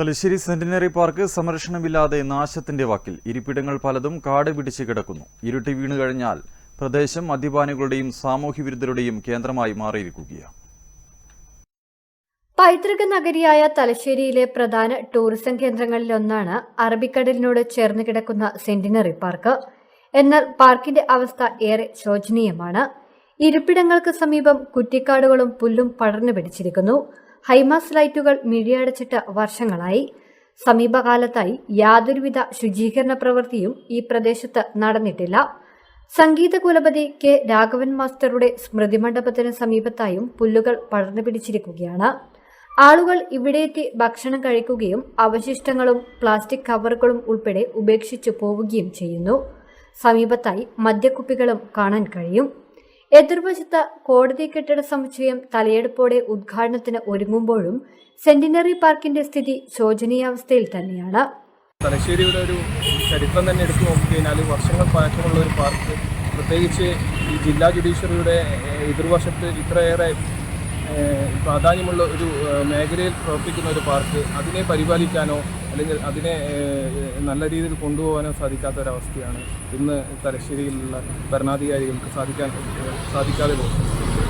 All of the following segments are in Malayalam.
തലശ്ശേരി സെന്റിനറി പാർക്ക് സംരക്ഷണമില്ലാതെ നാശത്തിന്റെ വാക്കിൽ. ഇരിപ്പിടങ്ങൾ പലതും കാട് പിടിച്ച് കിടക്കുന്നു. ഇരുട്ടി വീണു കഴിഞ്ഞാൽ പ്രദേശം മദ്യപാനികളുടെയും സാമൂഹ്യ വിരുദ്ധരുടെയും കേന്ദ്രമായി മാറിയിരിക്കുകയാണ്. പൈതൃക നഗരിയായ തലശ്ശേരിയിലെ പ്രധാന ടൂറിസം കേന്ദ്രങ്ങളിലൊന്നാണ് അറബിക്കടലിനോട് ചേർന്ന് കിടക്കുന്ന സെന്റിനറി പാർക്ക്. എന്നാൽ പാർക്കിന്റെ അവസ്ഥ ഏറെ ശോചനീയമാണ്. ഇരിപ്പിടങ്ങൾക്ക് സമീപം കുറ്റിക്കാടുകളും പുല്ലും പടർന്നു പിടിച്ചിരിക്കുന്നു. ഹൈമാസ് ലൈറ്റുകൾ മിഴിയടച്ചിട്ട് വർഷങ്ങളായി. സമീപകാലത്തായി യാതൊരുവിധ ശുചീകരണ പ്രവൃത്തിയും ഈ പ്രദേശത്ത് നടന്നിട്ടില്ല. സംഗീത കുലപതി കെ. രാഘവൻ മാസ്റ്ററുടെ സ്മൃതി മണ്ഡപത്തിന് സമീപത്തായും പുല്ലുകൾ പടർന്നു പിടിച്ചിരിക്കുകയാണ്. ആളുകൾ ഇവിടെയെത്തി ഭക്ഷണം കഴിക്കുകയും അവശിഷ്ടങ്ങളും പ്ലാസ്റ്റിക് കവറുകളും ഉൾപ്പെടെ ഉപേക്ഷിച്ചു പോവുകയും ചെയ്യുന്നു. സമീപത്തായി മദ്യക്കുപ്പികളും കാണാൻ കഴിയും. എതിർവശത്ത് കോടതി കെട്ടിട സമുച്ചയം തലയെടുപ്പോടെ ഉദ്ഘാടനത്തിന് ഒരുങ്ങുമ്പോഴും സെന്റിനറി പാർക്കിന്റെ സ്ഥിതി ശോചനീയാവസ്ഥയിൽ തന്നെയാണ്. തലശ്ശേരിയുടെ ഒരു ചരിത്രം തന്നെ എടുത്തു നോക്കിക്കഴിഞ്ഞാൽ വർഷങ്ങൾ പഴക്കമുള്ള ഒരു പാർക്ക്. പ്രത്യേകിച്ച് ഈ ജില്ലാ ജുഡീഷ്യറിയുടെ എതിർവശത്ത് ഇത്രയേറെ പ്രാധാന്യമുള്ള ഒരു മേഖലയിൽ പ്രവർത്തിക്കുന്ന ഒരു പാർക്ക് അതിനെ പരിപാലിക്കാനോ അല്ലെങ്കിൽ അതിനെ നല്ല രീതിയിൽ കൊണ്ടുപോകാനോ സാധിക്കാത്ത ഒരവസ്ഥയാണ് ഇന്ന് തലശ്ശേരിയിലുള്ള ഭരണാധികാരികൾക്ക് സാധിക്കാൻ സാധിക്കാതെ പോകുന്നത്.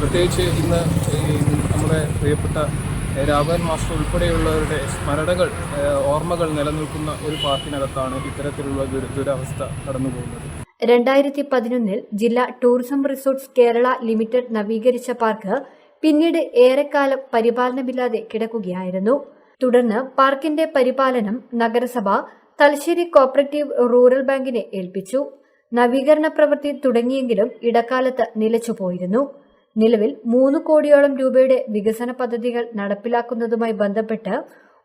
പ്രത്യേകിച്ച് ഇന്ന് നമ്മുടെ പ്രിയപ്പെട്ട രാഘവൻ മാസ്റ്റർ ഉൾപ്പെടെയുള്ളവരുടെ സ്മരണകൾ ഓർമ്മകൾ നിലനിൽക്കുന്ന ഒരു പാർക്കിനകത്താണ് ഇത്തരത്തിലുള്ള ദുര ദുരവസ്ഥ കടന്നു പോകുന്നത് രണ്ടായിരത്തി പതിനൊന്നിൽ ജില്ലാ ടൂറിസം റിസോർട്ട്സ് കേരള ലിമിറ്റഡ് നവീകരിച്ച പാർക്ക് പിന്നീട് ഏറെക്കാലം പരിപാലനമില്ലാതെ കിടക്കുകയായിരുന്നു. തുടർന്ന് പാർക്കിന്റെ പരിപാലനം നഗരസഭ തലശ്ശേരി കോപ്പറേറ്റീവ് റൂറൽ ബാങ്കിനെ ഏൽപ്പിച്ചു. നവീകരണ പ്രവൃത്തി തുടങ്ങിയെങ്കിലും ഇടക്കാലത്ത് നിലച്ചുപോയിരുന്നു. നിലവിൽ മൂന്ന് കോടിയോളം രൂപയുടെ വികസന പദ്ധതികൾ നടപ്പിലാക്കുന്നതുമായി ബന്ധപ്പെട്ട്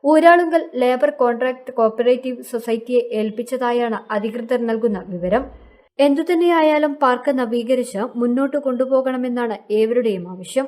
ഊരാളുങ്കൽ ലേബർ കോൺട്രാക്ട് കോപ്പറേറ്റീവ് സൊസൈറ്റിയെ ഏൽപ്പിച്ചതായാണ് അധികൃതർ നൽകുന്ന വിവരം. എന്തുതന്നെയായാലും പാർക്ക് നവീകരിച്ച് മുന്നോട്ട് കൊണ്ടുപോകണമെന്നാണ് ഏവരുടെയും ആവശ്യം.